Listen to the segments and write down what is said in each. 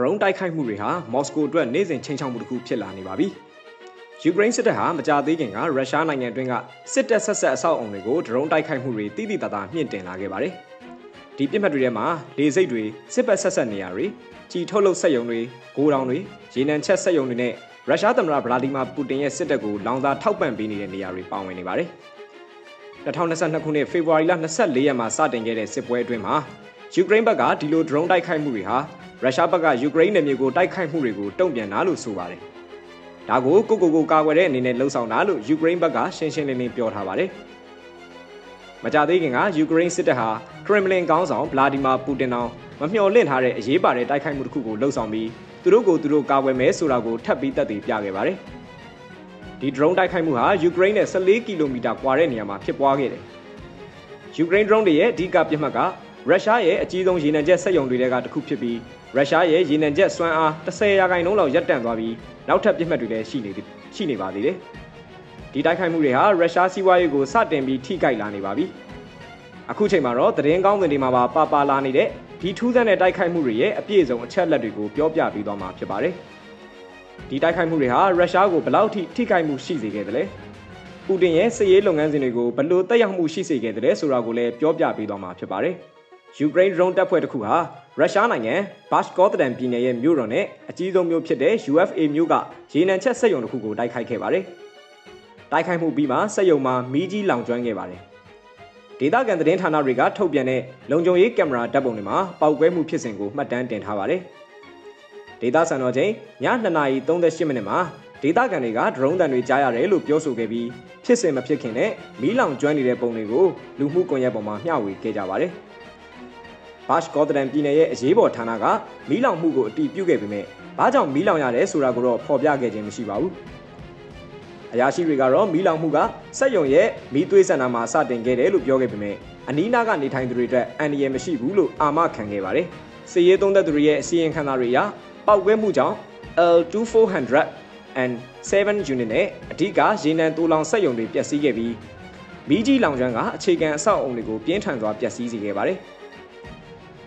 ရုန်းတိုက်ခိုက်မှုတွေဟာမော်စကိုအတွက်နေ့စဉ်ချိန်ချောက်မှုတစ်ခုဖြစ်လာနေပါပြီ။ယူကရိန်းစစ်တပ်ဟာမကြာသေးခင်ကရုရှားနိုင်ငံအတွင်းကစစ်တပ်ဆက်ဆက်အဆောက်အုံတွေကိုဒရုန်းတိုက်ခိုက်မှုတွေတိတိတသားမြင့်တင်လာခဲ့ပါတယ်။ဒီပြစ်မှတ်တွေထဲမှာလေစိတ်တွေစစ်ပတ်ဆက်ဆက်နေရာတွေကြီးထုတ်လုပ်ဆက်ယုံတွေဂိုးတောင်တွေရေနံချက်ဆက်ယုံတွေနဲ့ရုရှားသမ္မတဗလာဒီမာပူတင်ရဲ့စစ်တပ်ကိုလောင်စာထောက်ပံ့ပေးနေတဲ့နေရာတွေပါဝင်နေပါတယ်။2022ခုနှစ်ဖေဖော်ဝါရီလ24ရက်မှာစတင်ခဲ့တဲ့စစ်ပွဲအတွင်းမှာယူကရိန်းဘက်ကဒီလို drone တိုက်ခိုက်မှုတွေဟာ ရုရှားဘက်ကယူကရိန်းနယ်မြေကိုတိုက်ခိုက်မှုတွေကိုတုံ့ပြန်တာလို့ဆိုပါတယ်။ဒါကိုကိုကိုကိုကာကွယ်တဲ့အနေနဲ့လှုံ့ဆော်တာလို့ယူကရိန်းဘက်ကရှင်းရှင်းလင်းလင်းပြောထားပါတယ်။မကြသေးခင်ကယူကရိန်းစစ်တပ်ဟာခရမလင်ကောင်းဆောင်ဗလာဒီမာပူတင်အောင်မမျှော်လင့်ထားတဲ့အရေးပါတဲ့တိုက်ခိုက်မှုတစ်ခုကိုလှုံ့ဆော်ပြီးသူတို့ကိုသူတို့ကာကွယ်မယ်ဆိုတာကိုထပ်ပြီးတက်တည်ပြခဲ့ပါတယ်။ဒီ drone တိုက်ခိုက်မှုဟာယူကရိန်းနဲ့14ကီလိုမီတာကွာတဲ့နေရာမှာဖြစ်ပွားခဲ့တယ်။ယူကရိန်း drone တွေရဲ့အဓိကပြစ်မှတ်က ရုရှားရဲ့အကြီးဆုံးရေနံချက်စက်ရုံတွေကတစ်ခုဖြစ်ပြီးရုရှားရဲ့ရေနံချက်စွမ်းအား10ရာခိုင်နှုန်းလောက်ရပ်တန့်သွားပြီးနောက်ထပ်ပြစ်မှတ်တွေလည်းရှိနေရှိနေပါသေးတယ်။ဒီတိုက်ခိုက်မှုတွေဟာရုရှားစီးပွားရေးကိုစတင်ပြီးထိခိုက်လာနေပါပြီ။အခုချိန်မှာတော့သတင်းကောင်းတွေမှာပါပါပါလာနေတဲ့ဒီထူးဆန်းတဲ့တိုက်ခိုက်မှုတွေရဲ့အပြည့်အစုံအချက်လက်တွေကိုပြောပြပေးသွားမှာဖြစ်ပါတယ်။ဒီတိုက်ခိုက်မှုတွေဟာရုရှားကိုဘယ်လောက်ထိထိခိုက်မှုရှိစေခဲ့သလဲ။ပူတင်ရဲ့စစ်ရေးလုပ်ငန်းစဉ်တွေကိုဘယ်လိုတက်ရောက်မှုရှိစေခဲ့သလဲဆိုတာကိုလည်းပြောပြပေးသွားမှာဖြစ်ပါတယ်။ ယူကရိန်း drone တပ်ဖွဲ့တစ်ခုဟာရုရှားနိုင်ငံဘတ်ကော့တန်ပြည်နယ်ရဲ့မြို့တော်နဲ့အကြီးဆုံးမြို့ဖြစ်တဲ့ UFA မြို့ကရေနံချက်စက်ရုံတစ်ခုကိုတိုက်ခိုက်ခဲ့ပါတယ်။တိုက်ခိုက်မှုပြီးမှစက်ရုံမှာမီးကြီးလောင်ကျွမ်းခဲ့ပါတယ်။ဒေသခံသတင်းဌာနတွေကထုတ်ပြန်တဲ့လုံခြုံရေးကင်မရာဓာတ်ပုံတွေမှာပောက်ကွဲမှုဖြစ်စဉ်ကိုမှတ်တမ်းတင်ထားပါတယ်။ဒေသစံတော်ချိန်ည2:38မိနစ်မှာဒေသခံတွေက drone တန်တွေကြားရတယ်လို့ပြောဆိုခဲ့ပြီးဖြစ်စဉ်မဖြစ်ခင်နဲ့မီးလောင်ကျွမ်းနေတဲ့ပုံတွေကိုလူမှုကွန်ရက်ပေါ်မှာမျှဝေခဲ့ကြပါတယ်။ ဘတ်ကော့တရန်ပြည်နယ်ရဲ့အရေးပေါ်ဌာနကမီးလောင်မှုကိုအတည်ပြုခဲ့ပေမဲ့ဘာကြောင့်မီးလောင်ရတယ်ဆိုတာကိုတော့ဖော်ပြခဲ့ခြင်းမရှိပါဘူး။အရာရှိတွေကတော့မီးလောင်မှုကစက်ယုံရဲ့မီးသွေးဆန္ဒမှာစတင်ခဲ့တယ်လို့ပြောခဲ့ပေမဲ့အနီးနားကနေထိုင်သူတွေအတွက်အန္တရာယ်မရှိဘူးလို့အာမခံခဲ့ပါတယ်။စစ်ရေးသုံးသက်သူတွေရဲ့အစီရင်ခံစာတွေအရပောက်ကွဲမှုကြောင့် L2400 and 7 unit နဲ့အဓိကရေနံတူလောင်စက်ယုံတွေပျက်စီးခဲ့ပြီးမီးကြီးလောင်ကျွမ်းကအခြေခံအဆောက်အုံတွေကိုပြင်းထန်စွာပျက်စီးစေခဲ့ပါတယ်။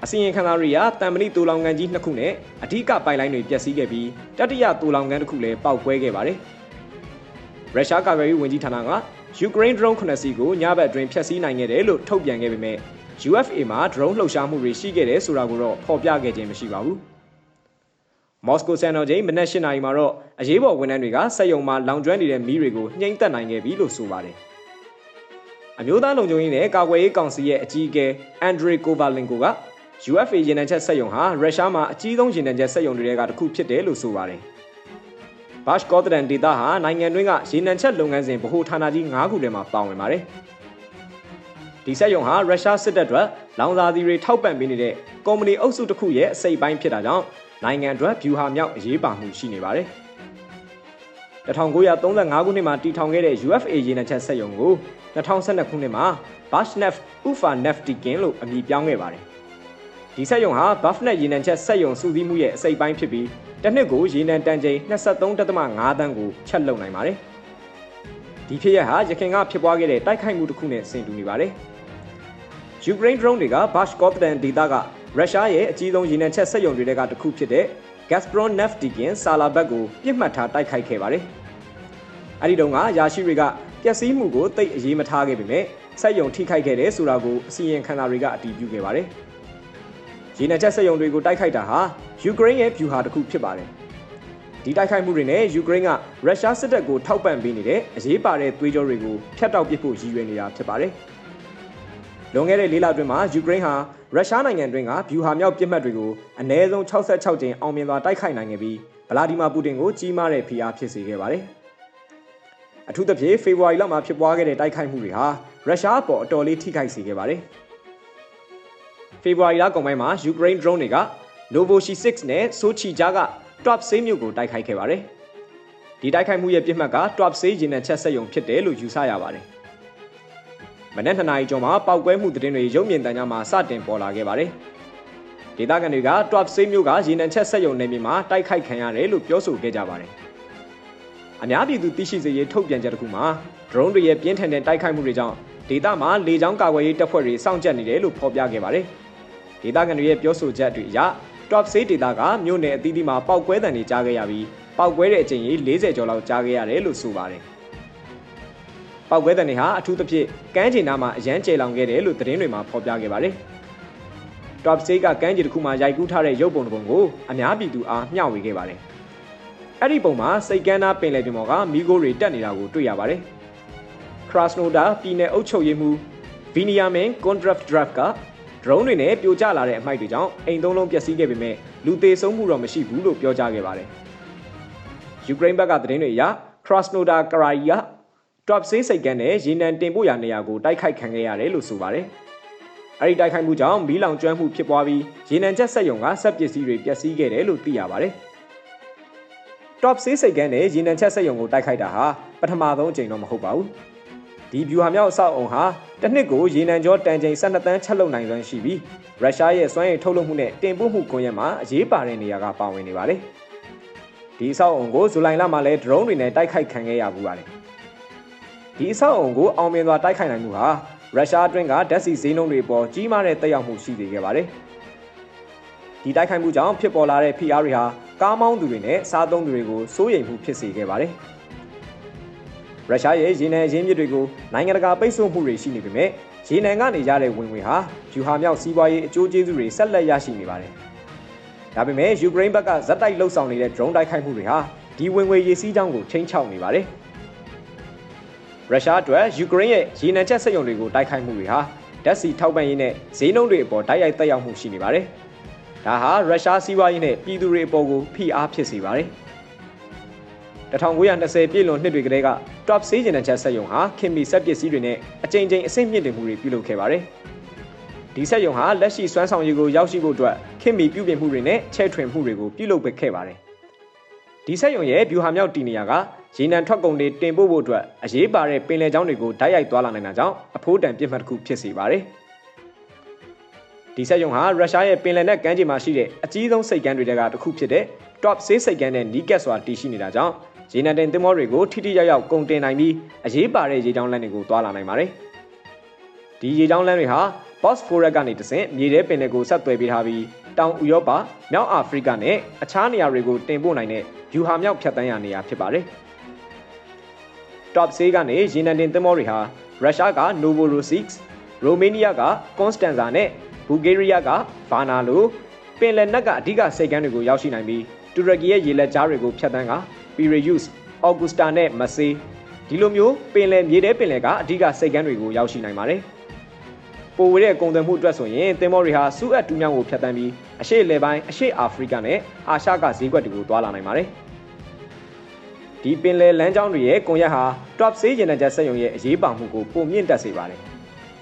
အစီရင်ခံစာတွေကတံမဏိတူလောင်ကန်ကြီးနှစ်ခုနဲ့အဓိကပိုင်လိုင်းတွေပျက်စီးခဲ့ပြီးတတိယတူလောင်ကန်တစ်ခုလည်းပေါက်ကွဲခဲ့ပါတယ်။ရုရှားကာကွယ်ရေးဝန်ကြီးဌာနကယူကရိန်း drone 9စီးကိုညဘက်အတွင်းဖျက်ဆီးနိုင်ခဲ့တယ်လို့ထုတ်ပြန်ခဲ့ပေမဲ့ UFA မှာ drone လှုပ်ရှားမှုတွေရှိခဲ့တယ်ဆိုတာကိုတော့ဖော်ပြခဲ့ခြင်းမရှိပါဘူး။မော်စကိုစံတော်ချိန်မနက်၈နာရီမှာတော့အရေးပေါ်ဝန်ထမ်းတွေကစက်ယုံမှာလောင်ကျွမ်းနေတဲ့မီးတွေကိုနှိမ့်သက်နိုင်ခဲ့ပြီလို့ဆိုပါတယ်။အမျိုးသားလုံခြုံရေးနဲ့ကာကွယ်ရေးကောင်စီရဲ့အကြီးအကဲအန်ဒရီကိုဗာလင်ကိုက UFA ရေနံချက်စက်ရုံဟာရုရှားမှာအကြီးဆုံးရေနံချက်စက်ရုံတွေကတစ်ခုဖြစ်တယ်လို့ဆိုပါတယ်။ဘတ်ကော့တရန်ဒေတာဟာနိုင်ငံတွင်းကရေနံချက်လုပ်ငန်းစဉ်ဗဟိုဌာနကြီး9ခုထဲမှာပါဝင်ပါတယ်။ဒီစက်ရုံဟာရုရှားစစ်တပ်အတွက်လောင်စာဆီတွေထောက်ပံ့ပေးနေတဲ့ကုမ္ပဏီအုပ်စုတစ်ခုရဲ့အစိပ်ပိုင်းဖြစ်တာကြောင့်နိုင်ငံအတွက်ဗျူဟာမြောက်အရေးပါမှုရှိနေပါတယ်။1935ခုနှစ်မှာတည်ထောင်ခဲ့တဲ့ UFA ရေနံချက်စက်ရုံကို2012ခုနှစ်မှာ Bashnef Ufa Neftikin လို့အမည်ပြောင်းခဲ့ပါတယ် ဒီစက်ရုံဟာ Buffnet ရေနံချက်စက်ရုံစုစည်းမှုရဲ့အစိပ်ပိုင်းဖြစ်ပြီးတစ်နှစ်ကိုရေနံတန်ချိန်23.5တန်းကိုချက်လုပ်နိုင်ပါတယ်။ဒီဖြစ်ရပ်ဟာရခိုင်ကဖြစ်ပွားခဲ့တဲ့တိုက်ခိုက်မှုတစ်ခုနဲ့ဆင်တူနေပါတယ်။ Ukraine drone တွေက Bashkortostan ဒေသကရုရှားရဲ့အကြီးဆုံးရေနံချက်စက်ရုံတွေကတစ်ခုဖြစ်တဲ့ Gazprom Neftekhim ဆာလာဘတ်ကိုပြစ်မှတ်ထားတိုက်ခိုက်ခဲ့ပါတယ်။အဲဒီတုန်းကရာရှိတွေကပျက်စီးမှုကိုတိတ်အရေးမထားခဲ့ပေမဲ့စက်ရုံထိခိုက်ခဲ့တယ်ဆိုတာကိုအစီရင်ခံစာတွေကအတည်ပြုခဲ့ပါတယ်။ ရေနံချက်စက်ရုံတွေကိုတိုက်ခိုက်တာဟာယူကရိန်းရဲ့ဗျူဟာတစ်ခုဖြစ်ပါတယ်။ဒီတိုက်ခိုက်မှုတွေနဲ့ယူကရိန်းကရုရှားစစ်တပ်ကိုထောက်ပံ့ပေးနေတဲ့အရေးပါတဲ့သွေးကြောတွေကိုဖျက်တောက်ပစ်ဖို့ရည်ရွယ်နေတာဖြစ်ပါတယ်။လွန်ခဲ့တဲ့လေးလအတွင်းမှာယူကရိန်းဟာရုရှားနိုင်ငံတွင်းကဗျူဟာမြောက်ပစ်မှတ်တွေကိုအနည်းဆုံး66ကြိမ်အောင်မြင်စွာတိုက်ခိုက်နိုင်ခဲ့ပြီးဗလာဒီမာပူတင်ကိုကြီးမားတဲ့ဖိအားဖြစ်စေခဲ့ပါတယ်။အထူးသဖြင့်ဖေဖော်ဝါရီလမှာဖြစ်ပွားခဲ့တဲ့တိုက်ခိုက်မှုတွေဟာရုရှားအပေါ်အတော်လေးထိခိုက်စေခဲ့ပါတယ်။ ဖေဖော်ဝါရီလကုန်ပိုင်းမှာယူကရိန်း drone တွေက Novochik နဲ့ Sochi ကြားက Tuapse မြို့ကိုတိုက်ခိုက်ခဲ့ပါတယ်။ဒီတိုက်ခိုက်မှုရဲ့ပြစ်မှတ်က Tuapse ရေနံချက်စက်ရုံဖြစ်တယ်လို့ယူဆရပါတယ်။မနက်2နာရီကျော်မှာပောက်ကွဲမှုသတင်းတွေရုပ်မြင်သံကြားမှာစတင်ပေါ်လာခဲ့ပါတယ်။ဒေသခံတွေက Tuapse မြို့ကရေနံချက်စက်ရုံနေမြေမှာတိုက်ခိုက်ခံရတယ်လို့ပြောဆိုခဲ့ကြပါတယ်။အများပြည်သူသိရှိစေရေးထုတ်ပြန်ချက်တစ်ခုမှာ drone တွေရဲ့ပြင်းထန်တဲ့တိုက်ခိုက်မှုတွေကြောင့်ဒေသမှာလေကြောင်းကာကွယ်ရေးတပ်ဖွဲ့တွေစောင့်ကြပ်နေတယ်လို့ဖော်ပြခဲ့ပါတယ်။ ဒေသခံတွေရဲ့ပြောဆိုချက်တွေအရ top safe data ကမြို့နယ်အသီးသီးမှာပောက်ကွဲတံတွေကြားခဲ့ရပြီးပောက်ကွဲတဲ့အကြိမ်ကြီး40ကျော်လောက်ကြားခဲ့ရတယ်လို့ဆိုပါတယ်။ပောက်ကွဲတံတွေဟာအထူးသဖြင့်ကမ်းခြေနားမှာအရန်ကျေလောင်ခဲ့တယ်လို့သတင်းတွေမှာဖော်ပြခဲ့ပါတယ်။ top safe ကကမ်းခြေတစ်ခုမှာရိုက်ကူးထားတဲ့ရုပ်ပုံတစ်ပုံကိုအများပြည်သူအားမျှဝေခဲ့ပါတယ်။အဲ့ဒီပုံမှာစိတ်ကမ်းနာပင်လယ်ပြင်ပေါ်ကမီးခိုးတွေတက်နေတာကိုတွေ့ရပါတယ်။ Krasnodar ပြည်နယ်အုပ်ချုပ်ရေးမှူး Viniamin Kondrav က ဒရုန်းတွေနဲ့ပြိုကျလာတဲ့အမိုက်တွေကြောင့်အိမ်သုံးလုံးပျက်စီးခဲ့ပေမဲ့လူသေဆုံးမှုတော့မရှိဘူးလို့ပြောကြားခဲ့ပါတယ်။ယူကရိန်းဘက်ကသတင်းတွေအရ Krasnodar Krai က Top Say စိတ်ကမ်းနဲ့ရေနံတင်ပို့ရာနေရာကိုတိုက်ခိုက်ခံခဲ့ရတယ်လို့ဆိုပါတယ်။အဲဒီတိုက်ခိုက်မှုကြောင့်မီးလောင်ကျွမ်းမှုဖြစ်ပွားပြီးရေနံချက်ဆက်ယုံကစက်ပစ္စည်းတွေပျက်စီးခဲ့တယ်လို့သိရပါတယ်။ Top Say စိတ်ကမ်းနဲ့ရေနံချက်ဆက်ယုံကိုတိုက်ခိုက်တာဟာပထမဆုံးအကြိမ်တော့မဟုတ်ပါဘူး။ ဒီဗျူဟာမြောက်အဆောက်အုံဟာတစ်နှစ်ကိုရေနံကြောတန်ချိန်12တန်းချက်လုပ်နိုင်စွမ်းရှိပြီးရုရှားရဲ့စွမ်းရည်ထုတ်လုပ်မှုနဲ့တင်ပို့မှုကွန်ရက်မှာအရေးပါတဲ့နေရာကပါဝင်နေပါတယ်။ဒီအဆောက်အုံကိုဇူလိုင်လမှာလဲဒရုန်းတွေနဲ့တိုက်ခိုက်ခံခဲ့ရဘူးပါတယ်။ဒီအဆောက်အုံကိုအောင်မြင်စွာတိုက်ခိုက်နိုင်မှုဟာရုရှားအတွင်းကဓာတ်ဆီဈေးနှုန်းတွေပေါ်ကြီးမားတဲ့တက်ရောက်မှုရှိစေခဲ့ပါတယ်။ဒီတိုက်ခိုက်မှုကြောင့်ဖြစ်ပေါ်လာတဲ့ဖိအားတွေဟာကားမောင်းသူတွေနဲ့စားသုံးသူတွေကိုစိုးရိမ်မှုဖြစ်စေခဲ့ပါတယ်။ ရုရှားရဲ့ရေနံအရင်းမြစ်တွေကိုနိုင်ငံတကာပိတ်ဆို့မှုတွေရှိနေပေမဲ့ရေနံကနေရတဲ့ဝင်ငွေဟာယူဟာမြောက်စီးပွားရေးအကျိုးကျေးဇူးတွေဆက်လက်ရရှိနေပါတယ်။ဒါပေမဲ့ယူကရိန်းဘက်ကဇက်တိုက်လှုပ်ဆောင်နေတဲ့ drone တိုက်ခိုက်မှုတွေဟာဒီဝင်ငွေရေးစည်းကြောင်းကိုချိန်ချောက်နေပါတယ်။ရုရှားအတွက်ယူကရိန်းရဲ့ရေနံချက်စက်ရုံတွေကိုတိုက်ခိုက်မှုတွေဟာဓာတ်ဆီထောက်ပံ့ရေးနဲ့ဈေးနှုန်းတွေအပေါ်တိုက်ရိုက်သက်ရောက်မှုရှိနေပါတယ်။ဒါဟာရုရှားစီးပွားရေးနဲ့ပြည်သူတွေအပေါ်ကိုဖိအားဖြစ်စေပါတယ်။ 1920ပြည့်လွန်နှစ်တွေကတည်းက Top ဆေးကျင်တဲ့ချက်ဆက်ယုံဟာခင်မီဆက်ပစ္စည်းတွေနဲ့အကြိမ်ကြိမ်အဆင့်မြင့်တင်မှုတွေပြုလုပ်ခဲ့ပါတယ်။ဒီဆက်ယုံဟာလက်ရှိစွမ်းဆောင်ရည်ကိုရောက်ရှိဖို့အတွက်ခင်မီပြုပြင်မှုတွေနဲ့ချဲ့ထွင်မှုတွေကိုပြုလုပ်ပေးခဲ့ပါတယ်။ဒီဆက်ယုံရဲ့ဗျူဟာမြောက်တည်နေရာကရေနံထွက်ကုန်တွေတင်ပို့ဖို့အတွက်အရေးပါတဲ့ပင်လယ်ကြောင်းတွေကိုဓာတ်ရိုက်သွားလာနိုင်တာကြောင့်အဖိုးတန်ပြစ်မှတ်တစ်ခုဖြစ်စေပါတယ်။ဒီဆက်ယုံဟာရုရှားရဲ့ပင်လယ်နက်ကမ်းခြေမှာရှိတဲ့အကြီးဆုံးစိတ်ကမ်းတွေကတစ်ခုဖြစ်တဲ့ Top ဆေးစိတ်ကမ်းနဲ့နီးကပ်စွာတည်ရှိနေတာကြောင့် ရေနံတင်သင်္ဘောတွေကိုထိထိရောက်ရောက်ကုန်တင်နိုင်ပြီးအရေးပါတဲ့ရေကြောင်းလမ်းတွေကိုတွာလာနိုင်ပါတယ်။ဒီရေကြောင်းလမ်းတွေဟာ Bosphorus ကနေတဆင့်မြေထဲပင်လယ်ကိုဆက်သွယ်ပေးထားပြီးတောင်ဥရောပ၊မြောက်အာဖရိကနဲ့အခြားနေရာတွေကိုတင်ပို့နိုင်တဲ့ယူဟာမြောက်ဖြတ်တန်းရာနေရာဖြစ်ပါတယ်။ Top Sea ကနေရေနံတင်သင်္ဘောတွေဟာရုရှားက Novorossiysk, ရိုမေးနီးယားက Constanza နဲ့ဘူဂေးရီးယားက Varna လိုပင်လယ်နက်ကအဓိကစိတ်ကမ်းတွေကိုရောက်ရှိနိုင်ပြီးတူရကီရဲ့ရေလက်ကြားတွေကိုဖြတ်တန်းက Piraeus, Augusta နဲ့ Marseille ဒီလိုမျိုးပင်လယ်မြေထဲပင်လယ်ကအဓိကစိတ်ကမ်းတွေကိုရောက်ရှိနိုင်ပါတယ်။ပိုဝေတဲ့ကုန်သွယ်မှုအတွက်ဆိုရင်သင်္ဘောတွေဟာစူးအပ်တူးမြောင်းကိုဖြတ်တန်းပြီးအရှေ့လေပိုင်းအရှေ့အာဖရိကနဲ့အာရှကဈေးကွက်တွေကိုတွာလာနိုင်ပါတယ်။ဒီပင်လယ်လမ်းကြောင်းတွေရဲ့ကွန်ရက်ဟာ Top ဆေးကျင်တဲ့ချက်ဆက်ယုံရဲ့အရေးပါမှုကိုပုံမြင့်တက်စေပါတယ်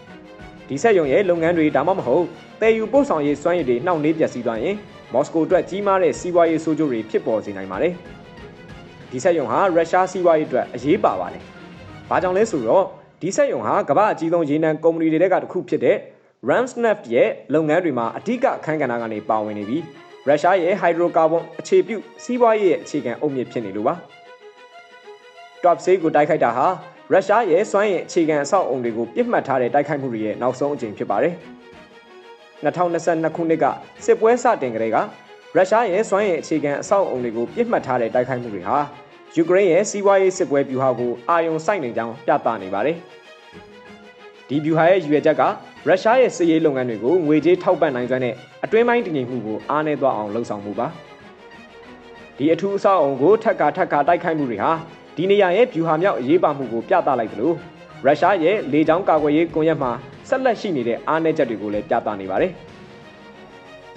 ။ဒီဆက်ယုံရဲ့လုပ်ငန်းတွေဒါမှမဟုတ်တည်ယူပို့ဆောင်ရေးစွမ်းရည်တွေနှောင့်နှေးပျက်စီးသွားရင်မော်စကိုအတွက်ကြီးမားတဲ့စီးပွားရေးဆိုးကျိုးတွေဖြစ်ပေါ်စေနိုင်ပါတယ်။ ဒီဆက်ယုံဟာရုရှားစီးပွားရေးအတွက်အရေးပါပါတယ်။ဘာကြောင့်လဲဆိုတော့ဒီဆက်ယုံဟာကမ္ဘာအကြီးဆုံးရေနံကုမ္ပဏီတွေကတစ်ခုဖြစ်တဲ့ Rosneft ရဲ့လုပ်ငန်းတွေမှာအဓိကအခန်းကဏ္ဍကနေပါဝင်နေပြီးရုရှားရဲ့ဟိုက်ဒရိုကာဗွန်အခြေပြုစီးပွားရေးရဲ့အခြေခံအုတ်မြစ်ဖြစ်နေလို့ပါ။ Top Say ကိုတိုက်ခိုက်တာဟာရုရှားရဲ့စွမ်းရည်အခြေခံအဆောက်အုံတွေကိုပြစ်မှတ်ထားတဲ့တိုက်ခိုက်မှုတွေရဲ့နောက်ဆုံးအကြိမ်ဖြစ်ပါတယ်။2022ခုနှစ်ကစစ်ပွဲစတင်ကတည်းက ရုရှားရဲ့စွမ်းရည်အခြေခံအဆောက်အုံတွေကိုပြစ်မှတ်ထားတဲ့တိုက်ခိုက်မှုတွေဟာယူကရိန်းရဲ့စီးပွားရေးစစ်ပွဲဗျူဟာကိုအာရုံစိုက်နေကြောင်းပြသနေပါတယ်။ဒီဗျူဟာရဲ့ရည်ရွယ်ချက်ကရုရှားရဲ့စစ်ရေးလုပ်ငန်းတွေကိုငွေကြေးထောက်ပံ့နိုင်စွမ်းနဲ့အတွင်းပိုင်းတည်ငြိမ်မှုကိုအားနည်းသွားအောင်လှုံ့ဆော်မှုပါ။ဒီအထူးအဆောက်အုံကိုထပ်ခါထပ်ခါတိုက်ခိုက်မှုတွေဟာဒီနေရာရဲ့ဗျူဟာမြောက်အရေးပါမှုကိုပြသလိုက်သလိုရုရှားရဲ့လေကြောင်းကာကွယ်ရေးကွန်ရက်မှာဆက်လက်ရှိနေတဲ့အားနည်းချက်တွေကိုလည်းပြသနေပါတယ်။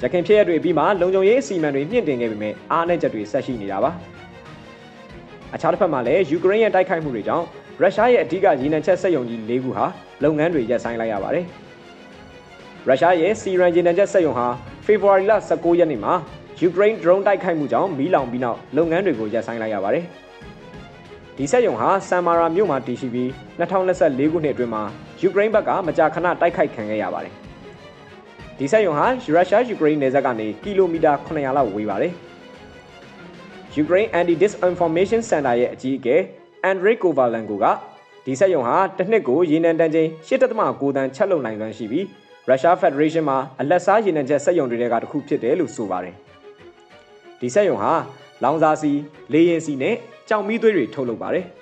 ရခိုင်ဖြစ်ရတွေပြီးမှလုံခြုံရေးအစီအမံတွေမြင့်တင်ခဲ့ပေမဲ့အားနည်းချက်တွေဆက်ရှိနေတာပါအခြားတစ်ဖက်မှာလည်းယူကရိန်းရဲ့တိုက်ခိုက်မှုတွေကြောင့်ရုရှားရဲ့အဓိကရေနံချက်စက်ရုံကြီး၄ခုဟာလုပ်ငန်းတွေရပ်ဆိုင်းလိုက်ရပါတယ်ရုရှားရဲ့စီရန်ရေနံချက်စက်ရုံဟာဖေဖော်ဝါရီလ19ရက်နေ့မှာယူကရိန်း drone တိုက်ခိုက်မှုကြောင့်မီးလောင်ပြီးနောက်လုပ်ငန်းတွေကိုရပ်ဆိုင်းလိုက်ရပါတယ်ဒီစက်ရုံဟာဆမ်မာရာမြို့မှာတည်ရှိပြီး2024ခုနှစ်အတွင်းမှာယူကရိန်းဘက်ကမကြာခဏတိုက်ခိုက်ခံခဲ့ရပါတယ် ဒီစက်ရုံဟာရုရှားယူကရိန်းနယ်စပ်ကနေကီလိုမီတာ900လောက်ဝေးပါတယ်။ Ukraine Anti-Disinformation Center ရဲ့အကြီးအကဲ Andrei Kovalenko ကဒီစက်ရုံဟာတစ်နှစ်ကိုရေနံတန်ချိန်8.9တန်းချက်လုံနိုင်စွမ်းရှိပြီးရုရှားဖက်ဒရေးရှင်းမှာအလက်စားရေနံချက်စက်ရုံတွေကတစ်ခုဖြစ်တယ်လို့ဆိုပါတယ်။ဒီစက်ရုံဟာလောင်စာစီ၊လေယာဉ်စီနဲ့ကြောင်မီးသွေးတွေထုတ်လုပ်ပါတယ်။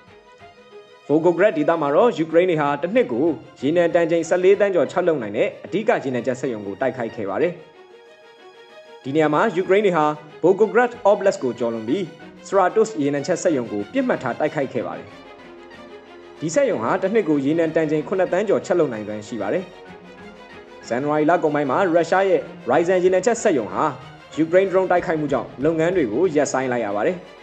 Volgograd ဒေသမှာတော့ယူကရိန်းတွေဟာတစ်နှစ်ကိုရေနံတန်ချိန်14တန်းကျော်ချက်လုပ်နိုင်တဲ့အဓိကရေနံချက်စက်ရုံကိုတိုက်ခိုက်ခဲ့ပါတယ်။ဒီနေရာမှာယူကရိန်းတွေဟာ Volgograd Oblast ကိုကျော်လွန်ပြီး Stratos ရေနံချက်စက်ရုံကိုပြစ်မှတ်ထားတိုက်ခိုက်ခဲ့ပါတယ်။ဒီစက်ရုံဟာတစ်နှစ်ကိုရေနံတန်ချိန်9တန်းကျော်ချက်လုပ်နိုင်စွမ်းရှိပါတယ်။ဇန်နဝါရီလကုန်ပိုင်းမှာရုရှားရဲ့ Ryzen ရေနံချက်စက်ရုံဟာယူကရိန်း drone တိုက်ခိုက်မှုကြောင့်လုပ်ငန်းတွေကိုရပ်ဆိုင်းလိုက်ရပါတယ်။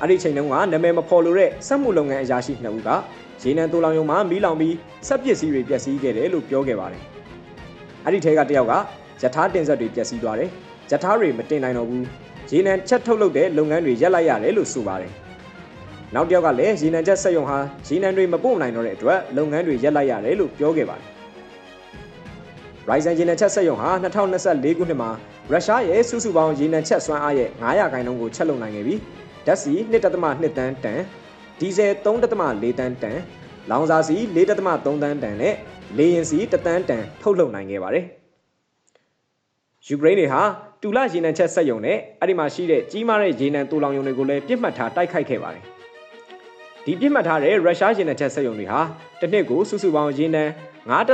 အဲ့ဒီချိန်တုန်းကနာမည်မဖော်လို့တဲ့စက်မှုလုပ်ငန်းအရာရှိနှစ်ဦးကရေနံတူလောင်ယုံမှာမီးလောင်ပြီးစက်ပစ္စည်းတွေပျက်စီးခဲ့တယ်လို့ပြောခဲ့ပါတယ်။အဲ့ဒီထဲကတယောက်ကယထာတင်ဆက်တွေပျက်စီးသွားတယ်။ယထာတွေမတင်နိုင်တော့ဘူး။ရေနံချက်ထုတ်လုပ်တဲ့လုပ်ငန်းတွေရပ်လိုက်ရတယ်လို့ဆိုပါတယ်။နောက်တစ်ယောက်ကလည်းရေနံချက်စက်ရုံဟာရေနံတွေမပို့နိုင်တော့တဲ့အတွက်လုပ်ငန်းတွေရပ်လိုက်ရတယ်လို့ပြောခဲ့ပါတယ်။ Ryzen ရေနံချက်စက်ရုံဟာ2024ခုနှစ်မှာရုရှားရဲ့စုစုပေါင်းရေနံချက်စွမ်းအားရဲ့900ခန့်လုံးကိုချက်လုပ်နိုင်ခဲ့ပြီး ဓာတ်ဆီ1.2တန်းတန်ဒီဇယ်3.4တန်းတန်လောင်စာဆီ4.3တန်းတန်နဲ့လေယာဉ်ဆီ1တန်းတန်ထုတ်လုပ်နိုင်ခဲ့ပါတယ်။ယူကရိန်းတွေဟာတူလရေနံချက်စက်ရုံနဲ့အဲ့ဒီမှာရှိတဲ့ကြီးမားတဲ့ရေနံတူလောင်ရုံတွေကိုလည်းပြစ်မှတ်ထားတိုက်ခိုက်ခဲ့ပါတယ်။ဒီပြစ်မှတ်ထားတဲ့ရုရှားရေနံချက်စက်ရုံတွေဟာတစ်နှစ်ကိုစုစုပေါင်းရေနံ9.3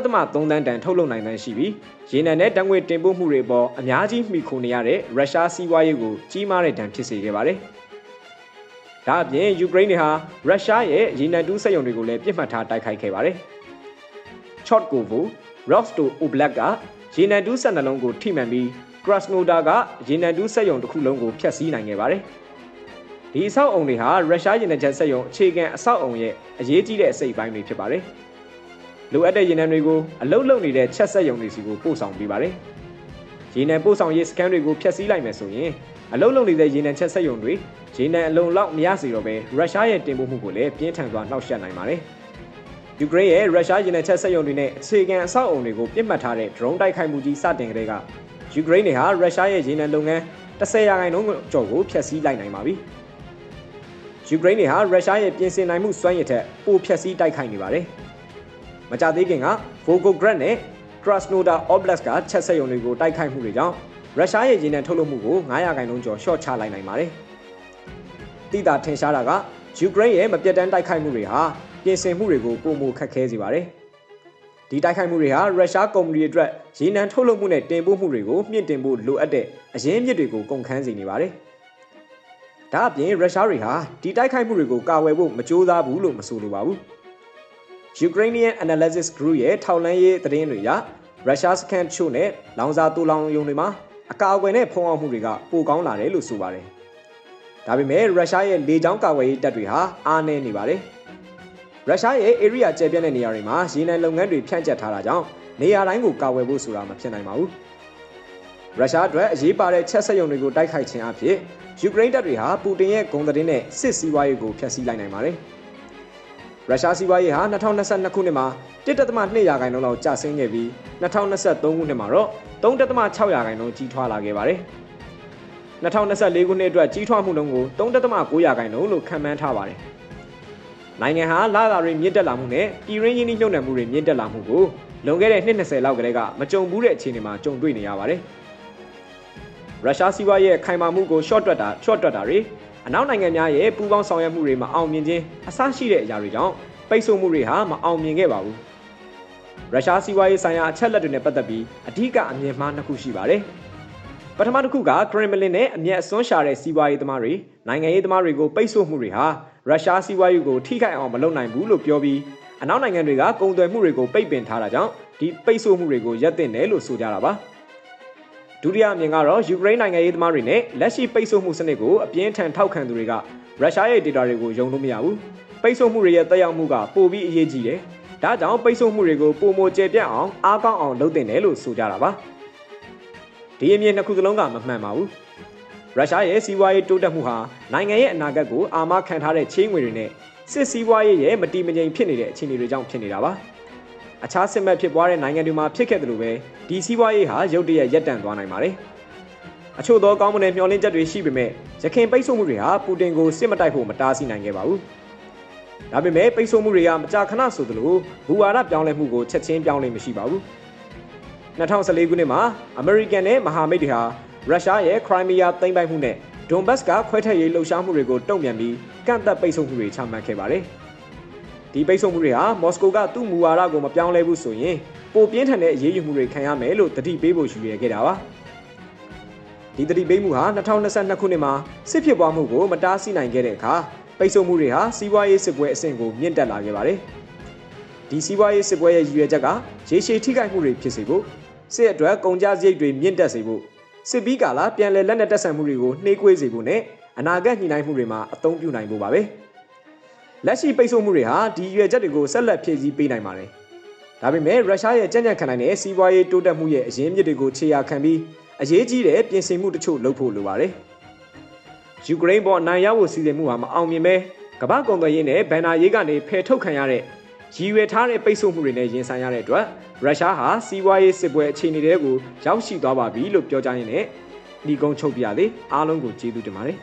တန်းတန်ထုတ်လုပ်နိုင်တဲ့ရှိပြီးရေနံနဲ့တံငွေတင်ပို့မှုတွေပေါ်အများကြီးမှီခိုနေရတဲ့ရုရှားစီးပွားရေးကိုကြီးမားတဲ့ဒဏ်ဖြစ်စေခဲ့ပါတယ်။ ဒါအပြင်ယူကရိန်းတွေဟာရုရှားရဲ့ရေနံတူးစက်ရုံတွေကိုလည်းပြစ်မှတ်ထားတိုက်ခိုက်ခဲ့ပါတယ်။ Chotkovo, Rostov Oblast ကရေနံတူးဆက်နှလုံးကိုထိမှန်ပြီး Krasnodar ကရေနံတူးစက်ရုံတစ်ခုလုံးကိုဖျက်ဆီးနိုင်ခဲ့ပါတယ်။ဒီအဆောက်အုံတွေဟာရုရှားရေနံချက်စက်ရုံအခြေခံအဆောက်အုံရဲ့အရေးကြီးတဲ့အစိတ်အပိုင်းတွေဖြစ်ပါတယ်။လိုအပ်တဲ့ရေနံတွေကိုအလုတ်လုံနေတဲ့ချက်ဆက်ရုံတွေစီကိုပို့ဆောင်ပေးပါတယ်။ရေနံပို့ဆောင်ရေးစကန်တွေကိုဖျက်ဆီးလိုက်မယ်ဆိုရင် အလုတ်လုံနေတဲ့ရေနံချက်ဆက်ရုံတွေရေနံအလုံလောက်မရစေတော့ပဲရုရှားရဲ့တင်ပို့မှုကိုလည်းပြင်းထန်စွာနှောက်ယှက်နိုင်ပါတယ်။ယူကရိန်းရဲ့ရုရှားရေနံချက်ဆက်ရုံတွေနဲ့အခြေခံအဆောက်အုံတွေကိုပြစ်မှတ်ထားတဲ့ drone တိုက်ခိုက်မှုကြီးစတင်ကြတဲ့ကယူကရိန်းတွေဟာရုရှားရဲ့ရေနံလုပ်ငန်း10ရာခိုင်နှုန်းကျော်ကိုဖျက်ဆီးလိုက်နိုင်ပါပြီ။ယူကရိန်းတွေဟာရုရှားရဲ့ပြင်ဆင်နိုင်မှုစွမ်းရည်ထက်ပိုဖျက်ဆီးတိုက်ခိုက်နေပါတယ်။မကြသေးခင်က Volgograd နဲ့ Krasnodar Oblast ကချက်ဆက်ရုံတွေကိုတိုက်ခိုက်မှုတွေကြောင့် ရုရှားရဲ့ရေနံထုတ်လုပ်မှုကို900ခန့်လုံးကျော်ရှော့ချလိုက်နိုင်ပါတယ်။တိတာထင်ရှားတာကယူကရိန်းရဲ့မပြတ်တမ်းတိုက်ခိုက်မှုတွေဟာပြင်ဆင်မှုတွေကိုပုံမခက်ခဲစေပါတယ်။ဒီတိုက်ခိုက်မှုတွေဟာရုရှားကုမ္ပဏီတွေအတွက်ရေနံထုတ်လုပ်မှုနဲ့တင်ပို့မှုတွေကိုမြင့်တင်ဖို့လိုအပ်တဲ့အရင်းမြစ်တွေကိုကုန်ခန်းစေနေပါတယ်။ဒါအပြင်ရုရှားတွေဟာဒီတိုက်ခိုက်မှုတွေကိုကာဝယ်ဖို့မကြိုးစားဘူးလို့မဆိုလိုပါဘူး။ Ukrainian Analysis Group ရဲ့ထောက်လှမ်းရေးသတင်းတွေအရရုရှားစခန်းချို့နဲ့လောင်စာတူလောင်ယုံတွေမှာ အကာအကွယ်နဲ့ဖုံးအောင်မှုတွေကပိုကောင်းလာတယ်လို့ဆိုပါတယ်။ဒါပေမဲ့ရုရှားရဲ့လေကြောင်းကာကွယ်ရေးတပ်တွေဟာအားနည်းနေပါတယ်။ရုရှားရဲ့ area ကျယ်ပြန့်တဲ့နေရာတွေမှာရေနံလုပ်ငန်းတွေဖြန့်ကျက်ထားတာကြောင့်နေရာတိုင်းကိုကာကွယ်ဖို့ဆိုတာမဖြစ်နိုင်ပါဘူး။ရုရှားအတွက်အရေးပါတဲ့ချက်ဆက်ရုံတွေကိုတိုက်ခိုက်ခြင်းအဖြစ်ယူကရိန်းတပ်တွေဟာပူတင်ရဲ့ဂုဏ်သတင်းနဲ့စစ်စည်းဝါးရေးကိုဖျက်ဆီးလိုက်နိုင်ပါတယ်။ ရုရှားစီးပွားရေးဟာ2022ခုနှစ်မှာ1.2ရာခိုင်နှုန်းလောက်ကျဆင်းခဲ့ပြီး2023ခုနှစ်မှာတော့3.6ရာခိုင်နှုန်းကြီးထွားလာခဲ့ပါတယ်။2024ခုနှစ်အတွက်ကြီးထွားမှုနှုန်းကို3.9ရာခိုင်နှုန်းလို့ခန့်မှန်းထားပါတယ်။နိုင်ငံဟာလာတာတွေမြင့်တက်လာမှုနဲ့ပြည်ရင်းရင်းနှီးမြှုပ်နှံမှုတွေမြင့်တက်လာမှုကိုလွန်ခဲ့တဲ့နှစ်20လောက်ကလေးကမကြုံဘူးတဲ့အခြေအနေမှာကြုံတွေ့နေရပါတယ်။ရုရှားစီးပွားရေးခိုင်မာမှုကို short တွက်တာ short တွက်တာတွေ အနောက်နိုင်ငံများရဲ့ပူးပေါင်းဆောင်ရွက်မှုတွေမအောင်မြင်ခြင်းအဆရှိတဲ့အရာတွေကြောင့်ပိတ်ဆို့မှုတွေဟာမအောင်မြင်ခဲ့ပါဘူး။ရုရှားစီးပွားရေးဆိုင်ရာအချက်လက်တွေနဲ့ပတ်သက်ပြီးအထူးကအမြင်မှားနှစ်ခုရှိပါတယ်။ပထမတစ်ခုကခရမ်မလင်နဲ့အမျက်အစွန်းရှာတဲ့စီးပွားရေးသမားတွေနိုင်ငံရေးသမားတွေကိုပိတ်ဆို့မှုတွေဟာရုရှားစီးပွားရေးကိုထိခိုက်အောင်မလုပ်နိုင်ဘူးလို့ပြောပြီးအနောက်နိုင်ငံတွေကကုန်သွယ်မှုတွေကိုပိတ်ပင်ထားတာကြောင့်ဒီပိတ်ဆို့မှုတွေကိုရပ်တန့်တယ်လို့ဆိုကြတာပါ။ ဒုတိယအမြင်ကတော့ယူကရိန်းနိုင်ငံရေးသမားတွေနဲ့လက်ရှိပိတ်ဆို့မှုစနစ်ကိုအပြင်းထန်ထောက်ခံသူတွေကရုရှားရဲ့ဒေတာတွေကိုယုံလို့မရဘူးပိတ်ဆို့မှုတွေရဲ့တက်ရောက်မှုကပိုပြီးအရေးကြီးတယ်ဒါကြောင့်ပိတ်ဆို့မှုတွေကိုပုံမကျေပြန့်အောင်အားကောင်းအောင်လုပ်တင်တယ်လို့ဆိုကြတာပါဒီအမြင်နှစ်ခုစလုံးကမမှန်ပါဘူးရုရှားရဲ့စီးပွားရေးတိုးတက်မှုဟာနိုင်ငံရဲ့အနာဂတ်ကိုအာမခံထားတဲ့ချင်းငွေတွေနဲ့စစ်စည်းပွားရေးရဲ့မတည်မငြိမ်ဖြစ်နေတဲ့အခြေအနေတွေကြောင့်ဖြစ်နေတာပါ အခြားစစ်မှတ်ဖြစ်ပွားတဲ့နိုင်ငံတွေမှာဖြစ်ခဲ့တယ်လို့ပဲဒီစီးပွားရေးဟာရုတ်တရက်ရပ်တန့်သွားနိုင်ပါတယ်။အချို့သောကောင်းမွန်တဲ့မျှော်လင့်ချက်တွေရှိပေမဲ့ရခိုင်ပိတ်ဆို့မှုတွေဟာပူတင်ကိုစစ်မတိုက်ဖို့မတားဆီးနိုင်ခဲ့ပါဘူး။ဒါပေမဲ့ပိတ်ဆို့မှုတွေကမကြာခဏဆိုသလိုဘူဝါဒပြောင်းလဲမှုကိုချက်ချင်းပြောင်းလဲမရှိပါဘူး။2014ခုနှစ်မှာအမေရိကန်နဲ့မဟာမိတ်တွေဟာရုရှားရဲ့ခရိုင်းမီးယားသိမ်းပိုက်မှုနဲ့ဒွန်ဘတ်စ်ကခွဲထွက်ရေးလှုပ်ရှားမှုတွေကိုတုံ့ပြန်ပြီးကန့်သက်ပိတ်ဆို့မှုတွေချမှတ်ခဲ့ပါတယ်။ ဒီပိတ်ဆို့မှုတွေဟာမော်စကိုကသူ့မူဝါဒကိုမပြောင်းလဲဘူးဆိုရင်ပိုပြင်းထန်တဲ့အရေးယူမှုတွေခံရမယ်လို့တတိပေးဖို့ယူရခဲ့တာပါ။ဒီတတိပေးမှုဟာ2022ခုနှစ်မှာစစ်ဖြစ်ပွားမှုကိုမတားဆီးနိုင်ခဲ့တဲ့အခါပိတ်ဆို့မှုတွေဟာစီးပွားရေးစစ်ပွဲအဆင့်ကိုမြင့်တက်လာခဲ့ပါတယ်။ဒီစီးပွားရေးစစ်ပွဲရဲ့ရည်ရွယ်ချက်ကရေရှည်ထိခိုက်မှုတွေဖြစ်စေဖို့စစ်အတွက်ကုန်ကျစရိတ်တွေမြင့်တက်စေဖို့စစ်ပြီးကာလပြန်လည်လက်နက်တက်ဆန်မှုတွေကိုနှေးကွေးစေဖို့နဲ့အနာဂတ်ညှိနှိုင်းမှုတွေမှာအသုံးပြုနိုင်ဖို့ပါပဲ လက်ရှိပိတ်ဆို့မှုတွေဟာဒီရွယ်ချက်တွေကိုဆက်လက်ဖြည့်ဆည်းပေးနိုင်ပါတယ်ဒါပေမဲ့ရုရှားရဲ့ကြံ့ကြံ့ခံနိုင်တဲ့စီးပွားရေးတိုးတက်မှုရဲ့အရင်းမြစ်တွေကိုခြေရာခံပြီးအရေးကြီးတဲ့ပြင်ဆင်မှုတချို့လုပ်ဖို့လိုပါတယ်ယူကရိန်းပေါ်အနိုင်ရဖို့စီစဉ်မှုဟာမအောင်မြင်ပဲကမ္ဘာကုန်သွယ်ရေးနဲ့ဘန်နာရေးကနေဖယ်ထုတ်ခံရတဲ့ရည်ရွယ်ထားတဲ့ပိတ်ဆို့မှုတွေနဲ့ရင်ဆိုင်ရတဲ့အတွက်ရုရှားဟာစီးပွားရေးစစ်ပွဲအခြေအနေတွေကိုရောက်ရှိသွားပါပြီလို့ပြောကြားရင်းနဲ့ဒီကုန်းချုပ်ပြရလေအားလုံးကိုကျေးဇူးတင်ပါတယ်